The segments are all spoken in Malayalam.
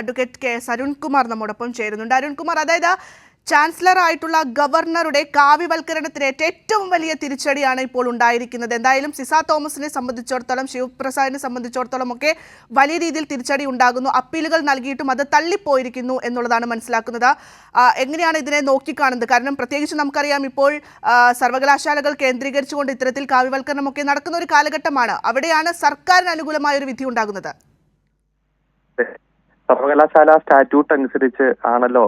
അഡ്വക്കേറ്റ് കെ എസ് അരുൺകുമാർ നമ്മോടൊപ്പം ചേരുന്നുണ്ട്. അരുൺകുമാർ അതായത് ചാൻസലർ ആയിട്ടുള്ള ഗവർണറുടെ കാവ്യവൽക്കരണത്തിനേറ്റ ഏറ്റവും വലിയ തിരിച്ചടിയാണ് ഇപ്പോൾ ഉണ്ടായിരിക്കുന്നത്. എന്തായാലും സിസ തോമസിനെ സംബന്ധിച്ചിടത്തോളം ശിവപ്രസാദിനെ സംബന്ധിച്ചിടത്തോളം ഒക്കെ വലിയ രീതിയിൽ തിരിച്ചടി ഉണ്ടാകുന്നു. അപ്പീലുകൾ നൽകിയിട്ടും അത് തള്ളിപ്പോയിരിക്കുന്നു എന്നുള്ളതാണ് മനസ്സിലാക്കുന്നത്. എങ്ങനെയാണ് ഇതിനെ നോക്കിക്കാണുന്നത്? കാരണം പ്രത്യേകിച്ച് നമുക്കറിയാം ഇപ്പോൾ സർവകലാശാലകൾ കേന്ദ്രീകരിച്ചുകൊണ്ട് ഇത്തരത്തിൽ കാവ്യവൽക്കരണമൊക്കെ നടക്കുന്ന ഒരു കാലഘട്ടമാണ്. അവിടെയാണ് സർക്കാരിന് അനുകൂലമായ ഒരു വിധി ഉണ്ടാകുന്നത്. സർവകലാശാല സ്റ്റാറ്റ്യൂട്ട് അനുസരിച്ച് ആണല്ലോ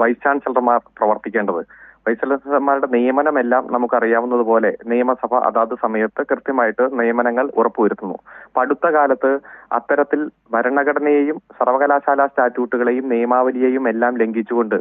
വൈസ് ചാൻസലർമാർ പ്രവർത്തിക്കേണ്ടത്. വൈസ് ചാൻസലർമാരുടെ നിയമനമെല്ലാം നമുക്കറിയാവുന്നതുപോലെ നിയമസഭ അതാത് സമയത്ത് കൃത്യമായിട്ട് നിയമനങ്ങൾ ഉറപ്പുവരുത്തുന്നു. അപ്പൊ അടുത്ത കാലത്ത് അത്തരത്തിൽ ഭരണഘടനയെയും സർവകലാശാല സ്റ്റാറ്റ്യൂട്ടുകളെയും നിയമാവലിയെയും എല്ലാം ലംഘിച്ചുകൊണ്ട്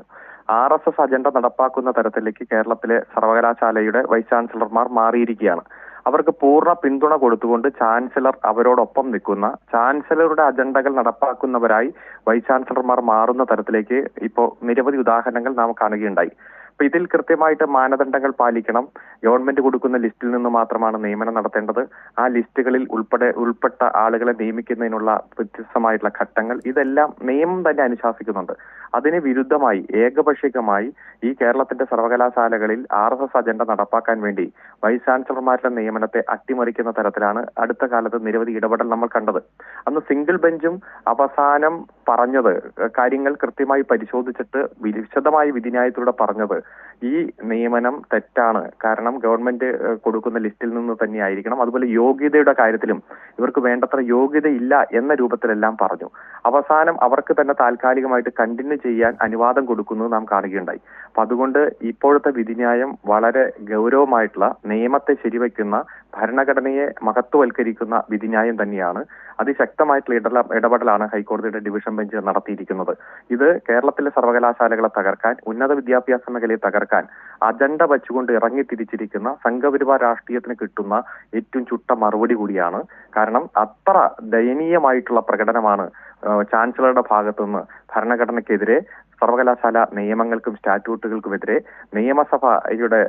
ആർ എസ് എസ് അജണ്ട നടപ്പാക്കുന്ന തരത്തിലേക്ക് കേരളത്തിലെ സർവകലാശാലയുടെ വൈസ് ചാൻസലർമാർ മാറിയിരിക്കുകയാണ്. അവർക്ക് പൂർണ പിന്തുണ കൊടുത്തുകൊണ്ട് ചാൻസലർ അവരോടൊപ്പം നിൽക്കുന്ന ചാൻസലറുടെ അജണ്ടകൾ നടപ്പാക്കുന്നവരായി വൈസ് ചാൻസലർമാർ മാറുന്ന തരത്തിലേക്ക് ഇപ്പോൾ നിരവധി ഉദാഹരണങ്ങൾ നാം കാണുകയുണ്ടായി. അപ്പൊ ഇതിൽ കൃത്യമായിട്ട് മാനദണ്ഡങ്ങൾ പാലിക്കണം. ഗവൺമെന്റ് കൊടുക്കുന്ന ലിസ്റ്റിൽ നിന്ന് മാത്രമാണ് നിയമനം നടത്തേണ്ടത്. ആ ലിസ്റ്റുകളിൽ ഉൾപ്പെടെ ഉൾപ്പെട്ട ആളുകളെ നിയമിക്കുന്നതിനുള്ള വ്യത്യസ്തമായിട്ടുള്ള ഘട്ടങ്ങൾ ഇതെല്ലാം നിയമം തന്നെ അനുശാസിക്കുന്നുണ്ട്. അതിന് വിരുദ്ധമായി ഏകപക്ഷീയമായി ഈ കേരളത്തിന്റെ സർവകലാശാലകളിൽ ആർ എസ് എസ് അജണ്ട നടപ്പാക്കാൻ വേണ്ടി വൈസ് ചാൻസലർമാരുടെ നിയമനത്തെ അട്ടിമറിക്കുന്ന തരത്തിലാണ് അടുത്ത കാലത്ത് നിരവധി ഇടപെടൽ നമ്മൾ കണ്ടത്. അന്ന് സിംഗിൾ ബെഞ്ചും അവസാനം പറഞ്ഞത് കാര്യങ്ങൾ കൃത്യമായി പരിശോധിച്ചിട്ട് വിശദമായ വിധിന്യായത്തിലൂടെ പറഞ്ഞത് ഈ നിയമനം തെറ്റാണ്. കാരണം ഗവൺമെന്റ് കൊടുക്കുന്ന ലിസ്റ്റിൽ നിന്ന് തന്നെ ആയിരിക്കണം. അതുപോലെ യോഗ്യതയുടെ കാര്യത്തിലും ഇവർക്ക് വേണ്ടത്ര യോഗ്യത ഇല്ല എന്ന രൂപത്തിലെല്ലാം പറഞ്ഞു. അവസാനം അവർക്ക് തന്നെ താൽക്കാലികമായിട്ട് കണ്ടിന്യൂ ചെയ്യാൻ അനുവാദം കൊടുക്കുന്നത് നാം കാണുകയുണ്ടായി. അപ്പൊ അതുകൊണ്ട് ഇപ്പോഴത്തെ വിധിന്യായം വളരെ ഗൗരവമായിട്ടുള്ള നിയമത്തെ ശരിവെക്കുന്ന ഭരണഘടനയെ മഹത്വവൽക്കരിക്കുന്ന വിധിന്യായം തന്നെയാണ്. അതിശക്തമായിട്ടുള്ള ഇടപെടലാണ് ഹൈക്കോടതിയുടെ ഡിവിഷൻ ബെഞ്ച് നടത്തിയിരിക്കുന്നത്. ഇത് കേരളത്തിലെ സർവകലാശാലകളെ തകർക്കാൻ ഉന്നത വിദ്യാഭ്യാസ മേഖലയെ തകർക്കാൻ അജണ്ട വച്ചുകൊണ്ട് ഇറങ്ങി തിരിച്ചിരിക്കുന്ന സംഘപരിവാർ രാഷ്ട്രീയത്തിന് കിട്ടുന്ന ഏറ്റവും ചുട്ട മറുപടി കൂടിയാണ്. കാരണം അത്ര ദയനീയമായിട്ടുള്ള പ്രകടനമാണ് ചാൻസലറുടെ ഭാഗത്തുനിന്ന് ഭരണഘടനയ്ക്കെതിരെ സർവകലാശാല നിയമങ്ങൾക്കും സ്റ്റാറ്റ്യൂട്ടുകൾക്കുമെതിരെ നിയമസഭയുടെ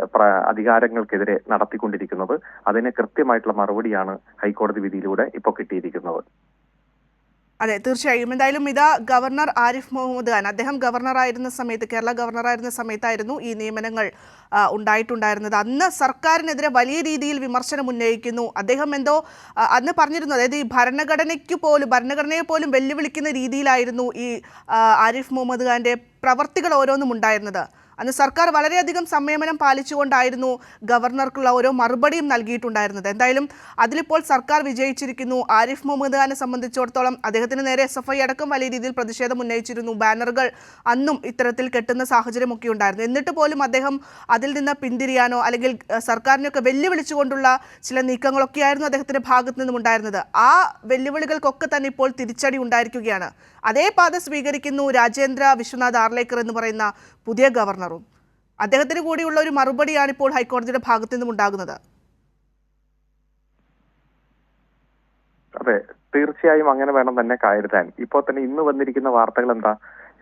അധികാരങ്ങൾക്കെതിരെ നടത്തിക്കൊണ്ടിരിക്കുന്നത്. അതിന് കൃത്യമായിട്ടുള്ള മറുപടിയാണ് ഹൈക്കോടതി വിധിയിലൂടെ ഇപ്പോൾ കിട്ടിയിരിക്കുന്നത്. അതെ തീർച്ചയായും. എന്തായാലും ഇതാ ഗവർണർ ആരിഫ് മുഹമ്മദ് ഖാൻ. അദ്ദേഹം ഗവർണറായിരുന്ന സമയത്ത് കേരള ഗവർണറായിരുന്ന സമയത്തായിരുന്നു ഈ നിയമനങ്ങൾ ഉണ്ടായിട്ടുണ്ടായിരുന്നത്. അന്ന് സർക്കാരിനെതിരെ വലിയ രീതിയിൽ വിമർശനം ഉന്നയിക്കുന്നു. അദ്ദേഹം എന്തോ അന്ന് പറഞ്ഞിരുന്നു. അതായത് ഈ ഭരണഘടനയ്ക്ക് പോലും ഭരണഘടനയെ പോലും വെല്ലുവിളിക്കുന്ന രീതിയിലായിരുന്നു ഈ ആരിഫ് മുഹമ്മദ് ഖാന്റെ പ്രവർത്തികൾ ഓരോന്നും ഉണ്ടായിരുന്നത്. അന്ന് സർക്കാർ വളരെയധികം സംയമനം പാലിച്ചുകൊണ്ടായിരുന്നു ഗവർണർക്കുള്ള ഓരോ മറുപടിയും നൽകിയിട്ടുണ്ടായിരുന്നത്. എന്തായാലും അതിലിപ്പോൾ സർക്കാർ വിജയിച്ചിരിക്കുന്നു. ആരിഫ് മുഹമ്മദ് ഖാനെ സംബന്ധിച്ചിടത്തോളം അദ്ദേഹത്തിന് നേരെ എസ് എഫ് ഐ അടക്കം വലിയ രീതിയിൽ പ്രതിഷേധം ഉന്നയിച്ചിരുന്നു. ബാനറുകൾ അന്നും ഇത്തരത്തിൽ കെട്ടുന്ന സാഹചര്യമൊക്കെ ഉണ്ടായിരുന്നു. എന്നിട്ട് പോലും അദ്ദേഹം അതിൽ നിന്ന് പിന്തിരിയാനോ അല്ലെങ്കിൽ സർക്കാരിനെയൊക്കെ വെല്ലുവിളിച്ചുകൊണ്ടുള്ള ചില നീക്കങ്ങളൊക്കെയായിരുന്നു അദ്ദേഹത്തിന്റെ ഭാഗത്തു നിന്നും ഉണ്ടായിരുന്നത്. ആ വെല്ലുവിളികൾക്കൊക്കെ തന്നെ ഇപ്പോൾ തിരിച്ചടി ഉണ്ടായിരിക്കുകയാണ്. അതേ പാത സ്വീകരിക്കുന്നു രാജേന്ദ്ര വിശ്വനാഥ് ആർലേക്കർ എന്ന് പറയുന്ന പുതിയ ഗവർണറും അദ്ദേഹത്തിന് കൂടിയുള്ള ഒരു മറുപടിയാണ് ഇപ്പോൾ ഹൈക്കോടതിയുടെ ഭാഗത്തു നിന്നും ഉണ്ടാകുന്നത്. അതെ തീർച്ചയായും അങ്ങനെ വേണം തന്നെ കരുതാൻ ഇപ്പോൾ തന്നെ ഇന്ന് വന്നിരിക്കുന്ന വാർത്തകൾ എന്താ?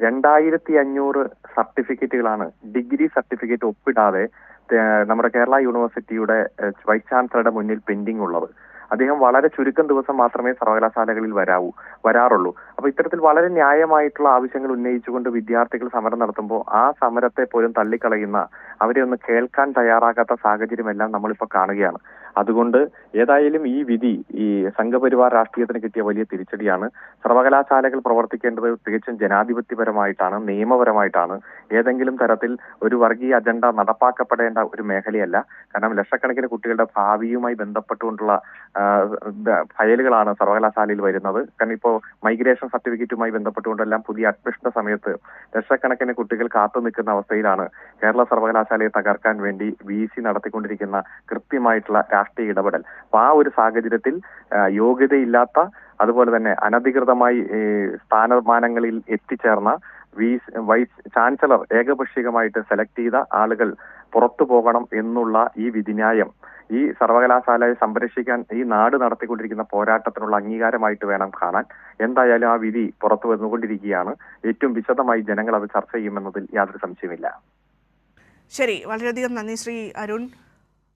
രണ്ടായിരത്തി അഞ്ഞൂറ് സർട്ടിഫിക്കറ്റുകളാണ് ഡിഗ്രി സർട്ടിഫിക്കറ്റ് ഒപ്പിടാതെ നമ്മുടെ കേരള യൂണിവേഴ്സിറ്റിയുടെ വൈസ് ചാൻസലറുടെ മുന്നിൽ പെൻഡിംഗ് ഉള്ളത് അദ്ദേഹം വളരെ ചുരുക്കം ദിവസം മാത്രമേ സർവകലാശാലകളിൽ വരാവൂ വരാറുള്ളൂ. അപ്പൊ ഇത്തരത്തിൽ വളരെ ന്യായമായിട്ടുള്ള ആവശ്യങ്ങൾ ഉന്നയിച്ചുകൊണ്ട് വിദ്യാർത്ഥികൾ സമരം നടത്തുമ്പോൾ ആ സമരത്തെ പോലും തള്ളിക്കളയുന്ന അവരെ ഒന്ന് കേൾക്കാൻ തയ്യാറാകാത്ത സാഹചര്യമെല്ലാം നമ്മളിപ്പോൾ കാണുകയാണ്. അതുകൊണ്ട് ഏതായാലും ഈ വിധി ഈ സംഘപരിവാർ രാഷ്ട്രീയത്തിന് കിട്ടിയ വലിയ തിരിച്ചടിയാണ്. സർവകലാശാലകൾ പ്രവർത്തിക്കേണ്ടത് തികച്ചും ജനാധിപത്യപരമായിട്ടാണ് നിയമപരമായിട്ടാണ്. ഏതെങ്കിലും തരത്തിൽ ഒരു വർഗീയ അജണ്ട നടപ്പാക്കപ്പെടേണ്ട ഒരു മേഖലയല്ല. കാരണം ലക്ഷക്കണക്കിന് കുട്ടികളുടെ ഭാവിയുമായി ബന്ധപ്പെട്ടുകൊണ്ടുള്ള ഫയലുകളാണ് സർവകലാശാലയിൽ വരുന്നത്. കാരണം ഇപ്പോൾ മൈഗ്രേഷൻ സർട്ടിഫിക്കറ്റുമായി ബന്ധപ്പെട്ടുകൊണ്ടെല്ലാം പുതിയ അഡ്മിഷൻ സമയത്ത് ലക്ഷക്കണക്കിന് കുട്ടികൾ കാത്തു നിൽക്കുന്ന അവസ്ഥയിലാണ് കേരള സർവകലാശാലയെ തകർക്കാൻ വേണ്ടി വി സി നടത്തിക്കൊണ്ടിരിക്കുന്ന കൃത്യമായിട്ടുള്ള രാഷ്ട്രീയ ഇടപെടൽ. അപ്പൊ ആ ഒരു സാഹചര്യത്തിൽ യോഗ്യതയില്ലാത്ത അതുപോലെ തന്നെ അനധികൃതമായി സ്ഥാനമാനങ്ങളിൽ എത്തിച്ചേർന്ന വി വൈസ് ചാൻസലർ ഏകപക്ഷീയമായിട്ട് സെലക്ട് ചെയ്ത ആളുകൾ പുറത്തു പോകണം എന്നുള്ള ഈ വിധിന്യായം ഈ സർവകലാശാലയെ സംരക്ഷിക്കാൻ ഈ നാട് നടത്തിക്കൊണ്ടിരിക്കുന്ന പോരാട്ടത്തിനുള്ള അംഗീകാരമായിട്ട് വേണം കാണാൻ. എന്തായാലും ആ വിധി പുറത്തു വന്നുകൊണ്ടിരിക്കുകയാണ്. ഏറ്റവും വിശദമായി ജനങ്ങൾ അത് ചർച്ച ചെയ്യുമെന്നതിൽ യാതൊരു സംശയമില്ല ശരി വളരെയധികം നന്ദി ശ്രീ അരുൺ.